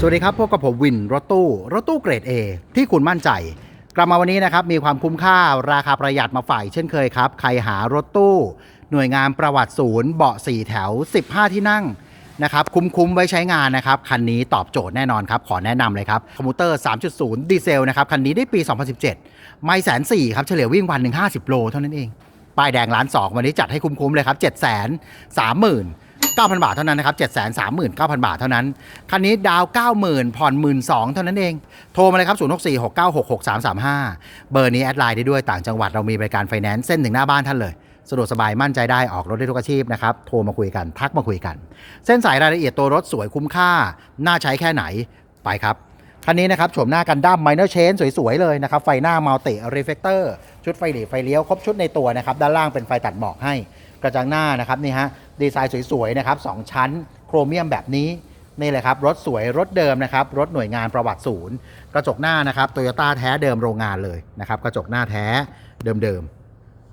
สวัสดีครับพบกับผมวินรถตู้รถตู้เกรด A ที่คุณมั่นใจ กลับมาวันนี้นะครับมีความคุ้มค่าราคาประหยัดมาฝ่ายเช่นเคยครับ ใครหารถตู้ หน่วยงานประวัติศูนย์เบาะ 4 แถว 15 ที่นั่งนะครับคุ้มๆไว้ใช้งานนะครับคันนี้ตอบโจทย์แน่นอนครับ ขอแนะนำเลยครับคอมพิวเตอร์ 3.0 ดีเซลนะครับคันนี้ได้ปี 2017 ไม่แสนสี่ครับเฉลี่ยวิ่งวันหนึ่ง50 โลเท่านั้นเองป้ายแดงล้านสองวันนี้จัดให้คุ้มๆเลยครับ7 3 0 0 0 0 9,000 บาทเท่านั้นนะครับ 739,000 บาทเท่านั้น คันนี้ดาว 90,000 ผ่อน 12,000 เท่านั้นเอง โทรมาเลยครับ 0646966335 เบอร์นี้แอดไลน์ได้ด้วยต่างจังหวัดเรามีบริการไฟแนนซ์เส้นถึงหน้าบ้านท่านเลยสะดวกสบายมั่นใจได้ออกรถได้ทุกอาชีพนะครับ โทรมาคุยกัน ทักมาคุยกัน เส้นสายรายละเอียดตัวรถสวยคุ้มค่า น่าใช้แค่ไหนไปครับคันนี้นะครับโฉมหน้ากันดั้มไมเนอร์เชนสวย ๆ เลยนะครับ ไฟหน้ามัลติรีเฟกเตอร์ชุดไฟหลีไฟเลี้ยว ครบชุดในตัวนะครับ ด้านล่างเป็นไฟตัดหมอกให้ กระจังหน้านะครับนี่ฮะ ดีไซน์สวยๆนะครับสองชั้นโครเมียมแบบนี้นี่เลยครับรถสวยรถเดิมนะครับรถหน่วยงานประวัติศูนย์ กระจกหน้านะครับโตโยต้าแท้เดิมโรงงานเลยนะครับกระจกหน้าแท้เดิม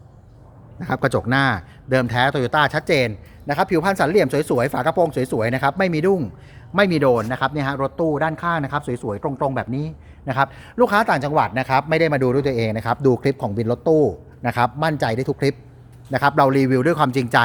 ๆนะครับกระจกหน้าเดิมแท้โตโยต้าชัดเจนนะครับผิวพรรณสันเหลี่ยมสวยๆฝากระโปรงสวยๆนะครับไม่มีดุ้งไม่มีโดนนะครับเนี่ยฮะรถตู้ด้านข้างนะครับสวยๆตรงๆแบบนี้นะครับลูกค้าต่างจังหวัดนะครับไม่ได้มาดูด้วยตัวเองนะครับดูคลิปของบินรถตู้นะครับมั่นใจได้ทุกคลิป นะครับเรารีวิวด้วยความจริงใจ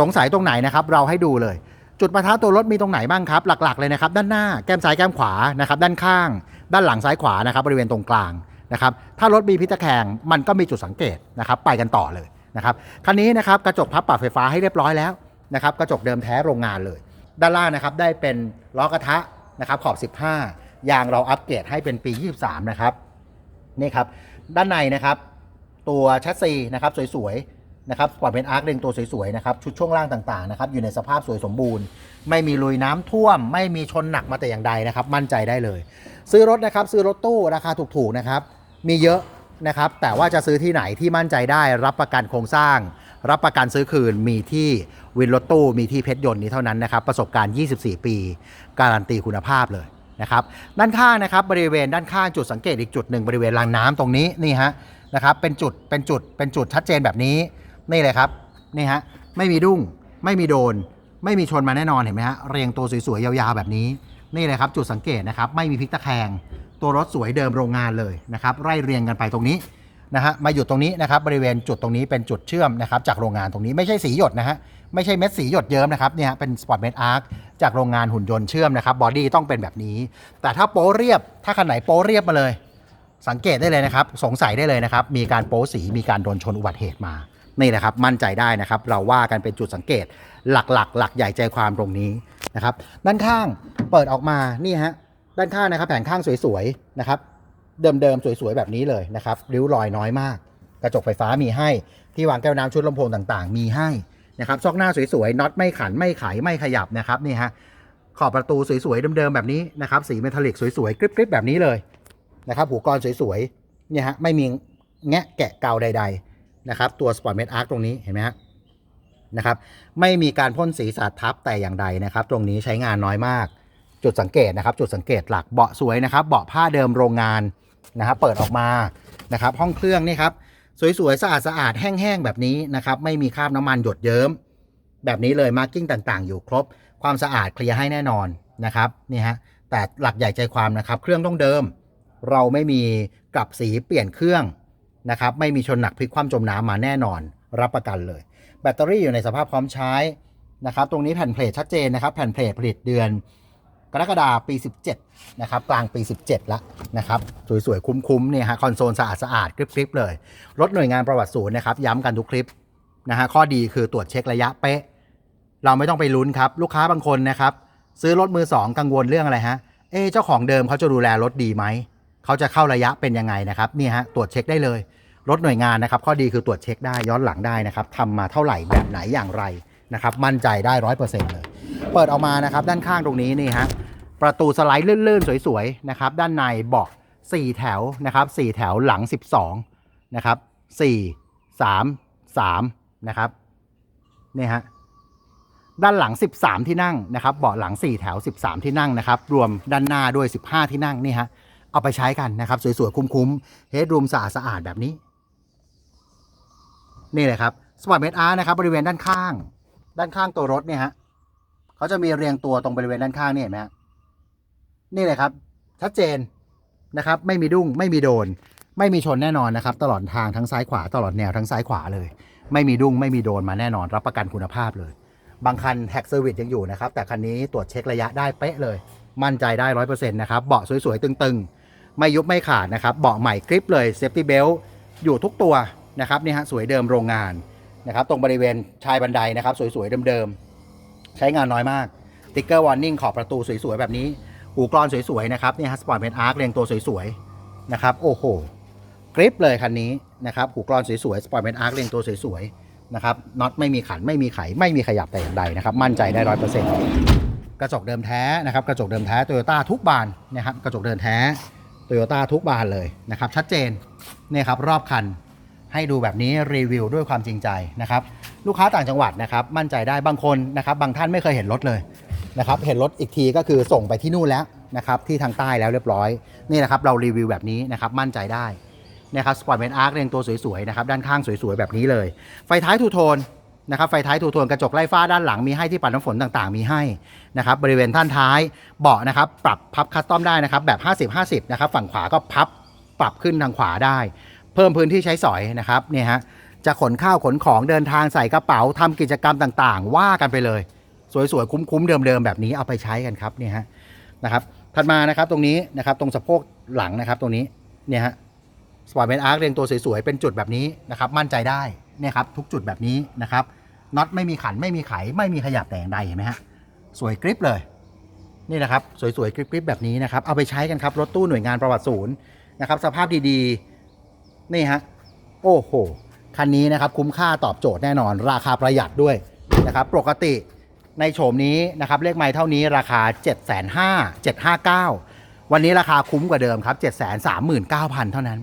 สงสัยตรงไหนนะครับเราให้ดูเลย จุดประทัดตัวรถมีตรงไหนบ้างครับ หลักๆเลยนะครับ ด้านหน้าแก้มซ้ายแก้มขวานะครับด้านข้าง ด้านหลังซ้ายขวานะครับบริเวณตรงกลางนะครับถ้ารถมีพิษตะแคงมันก็มีจุดสังเกตนะครับไปกันต่อเลยนะครับคันนี้นะครับกระจกพับปรับไฟฟ้าให้เรียบร้อยแล้วนะครับกระจกเดิมแท้โรงงานเลย ด้านล่างนะครับได้เป็นล้อกระทะนะครับขอบ 15 ยางเราอัปเกรดให้เป็นปี 23 นะครับนี่ครับด้านในนะครับตัวแชสซีนะครับสวยๆ นะครับปล่อยเป็นอาร์คเรียงตัวสวยๆนะครับชุดช่วงล่างต่างๆนะครับอยู่ในสภาพสวยสมบูรณ์ ไม่มีลุยน้ำท่วม ไม่มีชนหนักมาแต่อย่างใดนะครับ มั่นใจได้เลย ซื้อรถนะครับซื้อรถตู้ราคาถูกๆนะครับมีเยอะนะครับแต่ว่าจะซื้อที่ไหนที่มั่นใจได้รับประกันโครงสร้าง รับประกันซื้อคืนมีที่วินรถตู้มีที่เพชรยนต์นี้เท่านั้นนะครับประสบการณ์ 24 ปี การันตีคุณภาพเลยนะครับด้านข้างนะครับบริเวณด้านข้างจุดสังเกตอีกจุดหนึ่งบริเวณรางน้ำตรงนี้นี่ฮะนะครับเป็นจุดเป็นจุดเป็นจุดชัดเจนแบบนี้ นี่เลยครับนี่ฮะไม่มีดุ้งไม่มีโดน ไม่มีชนมาแน่นอนเห็นไหมฮะเรียงตัวสวยๆยาวๆแบบนี้นี่เลยครับจุดสังเกตนะครับไม่มีพลิกตะแคง ตัวรถสวยเดิมโรงงานเลยนะครับไล่เรียงกันไปตรงนี้นะฮะมาหยุดตรงนี้นะครับบริเวณจุดตรงนี้เป็นจุดเชื่อมนะครับจากโรงงานตรงนี้ไม่ใช่สีหยดนะฮะไม่ใช่เม็ดสีหยดเยิ้มนะครับเนี่ยฮะเป็นสปอร์ตเม็ดอาร์คจากโรงงานหุ่นยนต์เชื่อมนะครับบอดี้ต้องเป็นแบบนี้ แต่ถ้าโป๊เรียบถ้าคันไหนโป๊เรียบมาเลย สังเกตได้เลยนะครับสงสัยได้เลยนะครับมีการโป๊สีมีการโดนชนอุบัติเหตุมา นี่แหละครับมั่นใจได้นะครับ เราว่ากันเป็นจุดสังเกตหลักๆหลักใหญ่ใจความตรงนี้นะครับ ด้านข้างเปิดออกมานี่ฮะด้านข้างนะครับแผงข้างสวยๆนะครับ เดิมๆสวยๆแบบนี้เลยนะครับริ้วรอยน้อยมาก กระจกไฟฟ้ามีให้ที่วางแก้วน้ำชุดลำโพงต่างๆ มีให้นะครับซอกหน้าสวยๆน็อตไม่ขันไม่ไขไม่ขยับนะครับนี่ฮะขอบประตูสวยๆเดิมๆแบบนี้นะครับสีเมทัลลิกสวยๆกริบๆแบบนี้เลยนะครับหูกรสวยๆเนี่ยฮะไม่มีแงะแกะเกาใด ๆ นะครับตัว Sport Med Arc ตรงนี้เห็นไหมฮะนะครับไม่มีการพ่นสีสาดทับแต่อย่างใดนะครับ ตรงนี้ใช้งานน้อยมาก จุดสังเกตนะครับ จุดสังเกตหลักเบาะสวยนะครับเบาะผ้าเดิมโรงงานนะครับเปิดออกมานะครับห้องเครื่องนี่ครับสวยๆสะอาดสะอาดๆแห้งๆแบบนี้นะครับไม่มีคราบน้ำมันหยดเยิ้มแบบนี้เลยมาร์กิ้งต่างๆ อยู่ครบ ความสะอาดเคลียร์ให้แน่นอนนะครับนี่ฮะแต่หลักใหญ่ใจความนะครับ เครื่องต้องเดิม เราไม่มีกลับสีเปลี่ยนเครื่อง นะครับไม่มีชนหนักพลิกคว่ำจมน้ำมาแน่นอน รับประกันเลย แบตเตอรี่อยู่ในสภาพพร้อมใช้นะครับตรงนี้แผ่นเพลทชัดเจนนะครับแผ่นเพลทผลิตเดือนกรกฎาคมปี 17 นะครับ กลางปี 17ละนะครับ สวย ๆ คุ้ม ๆ เนี่ยฮะ คอนโซลสะอาดๆกริบๆเลย รถหน่วยงานประวัติศูนย์นะครับ ย้ำกันทุกคลิป นะฮะ ข้อดีคือตรวจเช็คระยะเป๊ะ เราไม่ต้องไปลุ้นครับ ลูกค้าบางคนนะครับ ซื้อรถมือสองกังวลเรื่องอะไรฮะ เอเจ้าของเดิมเขาจะดูแลรถดีไหม เขาจะเข้าระยะเป็นยังไงนะครับนี่ฮะตรวจเช็คได้เลยรถหน่วยงานนะครับ ข้อดีคือตรวจเช็คได้ย้อนหลังได้นะครับทำมาเท่าไหร่แบบไหนอย่างไรนะครับ มั่นใจได้ร้อยเปอร์เซ็นต์เลย เปิดออกมานะครับด้านข้างตรงนี้นี่ฮะประตูสไลด์ลื่นๆ สวยๆนะครับ ด้านในเบาะ4 แถวนะครับ4แถวหลัง 12นะครับ4 3 3นะครับนี่ฮะด้านหลัง 13 ที่นั่งนะครับ เบาะหลัง 4 แถว 13 ที่นั่งนะครับ รวมด้านหน้าด้วย 15 ที่นั่งนี่ฮะ เอาไปใช้กันนะครับ สวยๆ คุ้มๆเฮดรูมสะอาดๆแบบนี้ นี่เลยครับสปอร์ตเมดอาร์นะครับบริเวณด้านข้าง ด้านข้างตัวรถเนี่ยฮะเขาจะมีเรียงตัวตรงบริเวณด้านข้างนี่เห็นไหมฮะนี่เลยครับ ชัดเจนนะครับ ไม่มีดุ้งไม่มีโดน ไม่มีชนแน่นอนนะครับ ตลอดทางทั้งซ้ายขวาตลอดแนวทั้งซ้ายขวาเลย ไม่มีดุ้งไม่มีโดนมาแน่นอน รับประกันคุณภาพเลย บางคันแท็กเซอร์วิสยังอยู่นะครับ แต่คันนี้ตรวจเช็คระยะได้เป๊ะเลย มั่นใจได้ร้อยเปอร์เซ็นต์นะครับเบาะสวยๆตึงๆ ไม่ยุบไม่ขาดนะครับเบาะใหม่กริปเลยเซฟตี้เบลอยู่ทุกตัวนะครับนี่ฮะสวยเดิมโรงงานนะครับตรงบริเวณชายบันไดนะครับสวยๆเดิมๆใช้งานน้อยมากติ๊กเกอร์วอร์นิ่งขอบประตูสวยๆแบบนี้หูกรอนสวยๆนะครับนี่ฮะสปอร์ตเพนอาร์คเรียงตัวสวยๆนะครับโอ้โหกริปเลยคันนี้นะครับหูกรอนสวยๆสปอร์ตเพนอาร์คเรียงตัวสวยๆนะครับน็อตไม่มีขันไม่มีไขไม่มีขยับแต่อย่างใดนะครับมั่นใจได้ร้อยเปอร์เซ็นต์กระจกเดิมแท้นะครับกระจกเดิมแท้โตโยต้าทุกบานนะครับกระจกเดิมแท้ โตยต้าทุกบานเลยนะครับ ชัดเจนเนี่ยครับรอบคันให้ดูแบบนี้รีวิวด้วยความจริงใจนะครับลูกค้าต่างจังหวัดนะครับมั่นใจได้บางคนนะครับบางท่านไม่เคยเห็นรถเลยนะครับเห็นรถอีกทีก็คือส่งไปที่นู่นแล้วนะครับที่ทางใต้แล้วเรียบร้อยนี่นะครับเรารีวิวแบบนี้นะครับมั่นใจได้นะครับสปอร์ตเมนอาร์คเรียงตัวสวยๆนะครับด้านข้างสวยๆแบบนี้เลย ไฟท้ายทูโทน นะครับไฟท้ายทูโทนกระจกไล่ฟ้าด้านหลังมีให้ที่ปัดน้ำฝนต่างๆ มีให้นะครับบริเวณท่านท้ายเบาะนะครับปรับพับคัสตอมได้นะครับแบบ 50-50นะครับฝั่งขวาก็พับปรับขึ้นทางขวาได้ เพิ่มพื้นที่ใช้สอยนะครับเนี่ยฮะจะขนข้าวขนของเดินทางใส่กระเป๋าทำกิจกรรมต่างๆ ว่ากันไปเลย สวยๆ คุ้มๆ เดิมๆ แบบนี้เอาไปใช้กันครับเนี่ยฮะนะครับถัดมานะครับตรงนี้นะครับตรงสะโพกหลังนะครับตรงนี้เนี่ยฮะสปอร์ตเมนอาร์คเรียงตัวสวยๆ เป็นจุดแบบนี้นะครับมั่นใจได้ เนี่ยครับทุกจุดแบบนี้นะครับน็อตไม่มีขันไม่มีไข ไม่มีขยับแต่อย่างใดเห็นไหมฮะสวยกริปเลยนี่นะครับสวยๆกริบๆแบบนี้นะครับเอาไปใช้กันครับรถตู้หน่วยงานประวัติศูนย์นะครับสภาพดีๆนี่ฮะโอ้โหคันนี้นะครับคุ้มค่าตอบโจทย์แน่นอน ราคาประหยัดด้วยนะครับปกติในโฉมนี้นะครับเลขไม้เท่านี้ราคา 7 5 0 0 759 วันนี้ราคาคุ้มกว่าเดิมครับ 7 3 9 0 0 0 เท่านั้น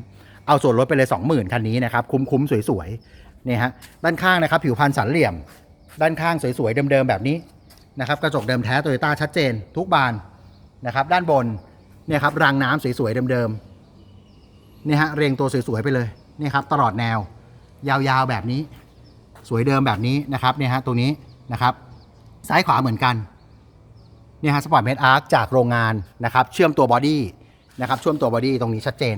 เอาส่วนลดไปเลย 20,000 คันนี้นะครับคุ้มๆสวยๆ นี่ฮะด้านข้างนะครับผิวพันธ์สันเหลี่ยม ด้านข้างสวยๆเดิมๆแบบนี้นะครับกระจกเดิมแท้โตโยต้าชัดเจน ทุกบานนะครับ ด้านบนเนี่ยครับรางน้ำสวยๆเดิมๆนี่ฮะเรียงตัวสวยๆไปเลยนี่ครับตลอดแนว ยาวๆแบบนี้ สวยเดิมแบบนี้นะครับเนี่ยฮะตัวนี้นะครับ ซ้ายขวาเหมือนกันเนี่ยฮะสปอร์ตเมดอาร์คจากโรงงานนะครับ เชื่อมตัวบอดี้นะครับเชื่อมตัวบอดี้ตรงนี้ชัดเจน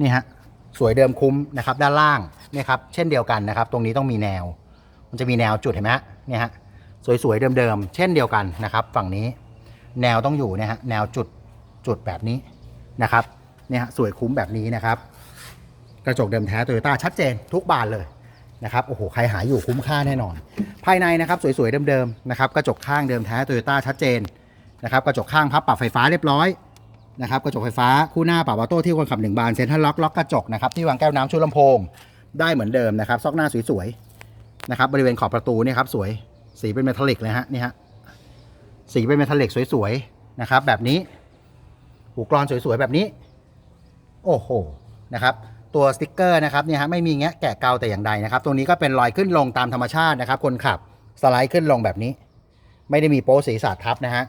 นี่ฮะ สวยเดิมคุ้มนะครับด้านล่างเนี่ยครับเช่นเดียวกันนะครับ ตรงนี้ต้องมีแนว มันจะมีแนวจุดเห็นไหมฮะเนี่ยฮะสวยๆเดิมๆเช่นเดียวกันนะครับ ฝั่งนี้แนวต้องอยู่เนี่ยฮะแนวจุดจุดแบบนี้นะครับเนี่ยฮะสวยคุ้มแบบนี้นะครับ กระจกเดิมแท้โตโยต้าชัดเจนทุกบานเลยนะครับโอ้โหใครหาอยู่คุ้มค่าแน่นอน ภายในนะครับสวยๆเดิมๆนะครับกระจกข้างเดิมแท้โตโยต้าชัดเจนนะครับกระจกข้างพับปรับไฟฟ้าเรียบร้อย นะครับกระจกไฟฟ้าคู่หน้าปรับออโต้ที่คนขับหนึ่งบานเซ็นทรัลล็อกล็อกกระจกนะครับที่วางแก้วน้ำชุดลำโพง ได้เหมือนเดิมนะครับซอกหน้าสวยๆนะครับบริเวณขอบประตูเนี่ยครับสวยสีเป็นเมทัลลิกเลยฮะนี่ฮะสีเป็นเมทัลลิกสวยๆนะครับแบบนี้หูกรอนสวยๆแบบนี้ โอ้โหนะครับตัวสติกเกอร์นะครับเนี่ยฮะไม่มีแงะแกะเกาแต่อย่างใดนะครับตรงนี้ก็เป็นรอยขึ้นลงตามธรรมชาตินะครับคนขับสไลด์ขึ้นลงแบบนี้ ไม่ได้มีโป๊ศีรษะทับนะฮะ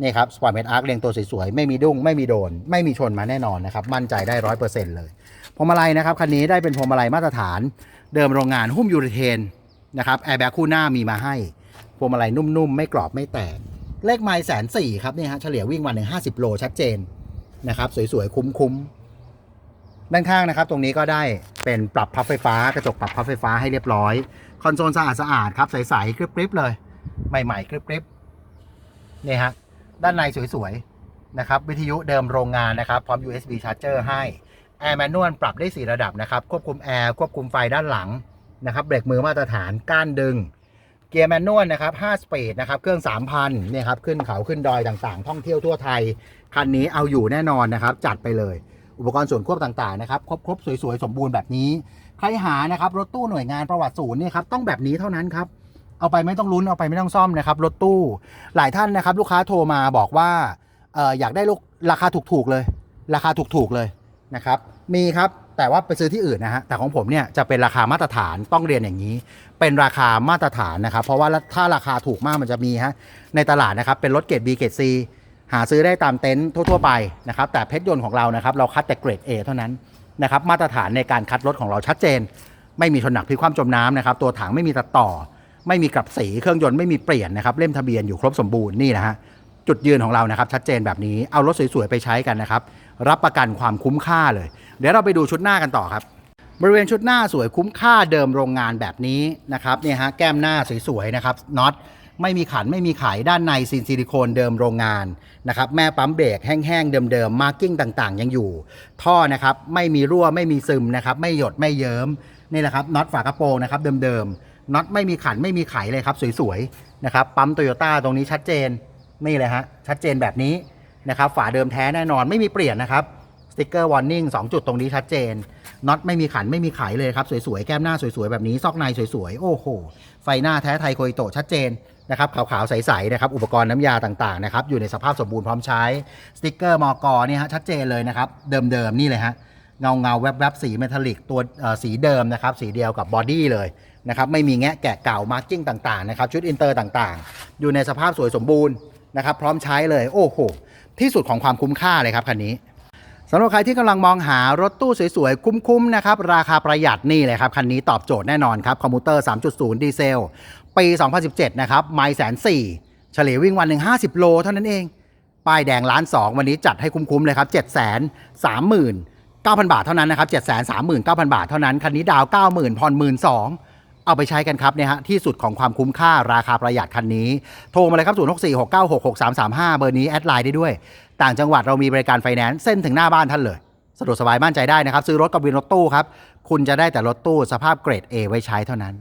นี่ครับสปอร์ตเมดอาร์คเรียงตัวสวยๆ ไม่มีดุ้ง ไม่มีโดน ไม่มีชนมาแน่นอนนะครับ มั่นใจได้ร้อยเปอร์เซ็นต์เลยพวงมาลัยนะครับ คันนี้ได้เป็นพวงมาลัยมาตรฐาน เดิมโรงงานหุ้มยูริเทนนะครับแอร์แบ็กคู่หน้ามีมาให้พวงมาลัยนุ่มๆ ไม่กรอบไม่แตก เลขไมล์แสนสี่ครับนี่ฮะเฉลี่ยวิ่งวันหนึ่งห้าสิบโลชัดเจนนะครับสวยๆคุ้มๆด้านข้างนะครับ ตรงนี้ก็ได้เป็นปรับพับไฟฟ้ากระจกปรับพับไฟฟ้าให้เรียบร้อยคอนโซลสะอาดสะอาดๆครับใสๆกริบๆเลย ใหม่ๆกริบๆนี่ฮะ ด้านในสวยๆนะครับวิทยุเดิมโรงงานนะครับ พร้อม USB charger ให้แอร์แมนนวลปรับได้ 4 ระดับนะครับควบคุมแอร์ควบคุมไฟด้านหลังนะครับเบรกมือมาตรฐานก้านดึง เกียร์แมนนวลนะครับ5สปีดนะครับเครื่อง 3,000เนี่ยครับขึ้นเขาขึ้นดอยต่างๆ ท่องเที่ยวทั่วไทย คันนี้เอาอยู่แน่นอนนะครับ จัดไปเลย อุปกรณ์ส่วนควบต่างๆนะครับครบครบสวยๆ สมบูรณ์แบบนี้ ใครหานะครับรถตู้หน่วยงานประวัติศูนย์เนี่ยครับต้องแบบนี้เท่านั้นครับ เอาไปไม่ต้องลุ้นเอาไปไม่ต้องซ่อมนะครับรถตู้หลายท่านนะครับ ลูกค้าโทรมาบอกว่าเอออยากได้ลูกราคาถูกๆเลย ราคาถูกๆเลยนะครับ มีครับแต่ว่าไปซื้อที่อื่นนะฮะแต่ของผมเนี่ยจะเป็นราคามาตรฐานต้องเรียนอย่างนี้ เป็นราคามาตรฐานนะครับ เพราะว่าถ้าราคาถูกมากมันจะมีฮะในตลาดนะครับเป็นรถเกรด B เกรด C หาซื้อได้ตามเต็นท์ทั่ว ๆ ไปนะครับ แต่เพชรยนต์ของเรานะครับ เราคัดแต่เกรด A เท่านั้นนะครับ มาตรฐานในการคัดรถของเราชัดเจน ไม่มีชนหนักพิคว่ำจมน้ำนะครับ ตัวถังไม่มีตัดต่อ ไม่มีกลับสีเครื่องยนต์ไม่มีเปลี่ยนนะครับเล่มทะเบียนอยู่ครบสมบูรณ์นี่นะฮะจุดยืนของเรานะครับ ชัดเจนแบบนี้เอารถสวยๆไปใช้กันนะครับ รับประกันความคุ้มค่าเลย เดี๋ยวเราไปดูชุดหน้ากันต่อครับ บริเวณชุดหน้าสวยคุ้มค่าเดิมโรงงานแบบนี้นะครับเนี่ยฮะแก้มหน้าสวยๆนะครับน็อตไม่มีขันไม่มีไขด้านในซินซิลิโคนเดิมโรงงานนะครับแม่ปั๊มเบรกแห้งๆเดิมๆมาร์กิ้งต่างๆ ยังอยู่ ท่อนะครับไม่มีรั่วไม่มีซึมนะครับไม่หยดไม่เยิ้มนี่แหละครับน็อตฝากระโปรงนะครับเดิมๆ น็อตไม่มีขันไม่มีไขเลยครับ สวยๆนะครับปั๊มโตโยต้าตรงนี้ชัดเจนนี่เลยฮะชัดเจนแบบนี้นะครับฝาเดิมแท้แน่นอนไม่มีเปลี่ยนนะครับสติกเกอร์วอร์นิ่ง2จุดตรงนี้ชัดเจนน็อตไม่มีขันไม่มีไขเลยครับ สวยๆ แก้มหน้าสวยๆ แบบนี้ ซอกในสวยๆ โอ้โห ไฟหน้าแท้ไทยโคอิโตชัดเจนนะครับขาวๆ ใสๆนะครับอุปกรณ์น้ำยาต่างๆนะครับอยู่ในสภาพสมบูรณ์พร้อมใช้สติกเกอร์มอกอเนี่ยฮะชัดเจนเลยนะครับ เดิมๆ นี่เลยฮะ เงาเงาๆแวบสีเมทัลลิกตัวสีเดิมนะครับ สีเดียวกับบอดี้เลยนะครับ ไม่มีแงะแกะเก่ามาร์กิ้งต่างๆนะครับ ชุดอินเตอร์ต่างๆ อยู่ในสภาพสวยสมบูรณ์นะครับ พร้อมใช้เลย โอ้โห ที่สุดของความคุ้มค่าเลยครับคันนี้สำหรับใครที่กำลังมองหารถตู้สวยๆ คุ้มๆนะครับ ราคาประหยัดนี่เลยครับ คันนี้ตอบโจทย์แน่นอนครับ คอมพิวเตอร์ 3.0 ดีเซล ปี 2017 นะครับ ไมล์แสนสี่เฉลี่ยวิ่งวันหนึ่ง50 โลเท่านั้นเอง ป้ายแดงล้านสองวันนี้จัดให้คุ้มๆเลยครับ 7 3 3 9 0 0 0 บาทเท่านั้นนะครับ 7 3 9 0 0 0 บาทเท่านั้น คันนี้ดาว 90,000ผ่อน12,000เอาไปใช้กันครับเนี่ยฮะที่สุดของความคุ้มค่าราคาประหยัดคันนี้ โทรมาเลยครับ 0 6 4 6 9 6 6 3 3 5 เบอร์นี้แอดไลน์ได้ด้วย ต่างจังหวัดเรามีบริการไฟแนนซ์เส้นถึงหน้าบ้านท่านเลย สะดวกสบายมั่นใจได้นะครับ ซื้อรถกับวินรถตู้ครับ คุณจะได้แต่รถตู้สภาพเกรด A ไว้ใช้เท่านั้น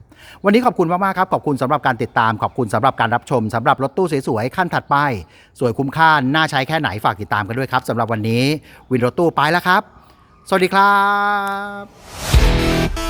วันนี้ขอบคุณมาก ๆ ครับ ขอบคุณสำหรับการติดตาม ขอบคุณสำหรับการรับชมสำหรับรถตู้สวย ๆ ขั้นถัดไป สวยคุ้มค่าน่าใช้แค่ไหนฝากติดตามกันด้วยครับสำหรับวันนี้วินรถตู้ไปแล้วครับ สวัสดีครับ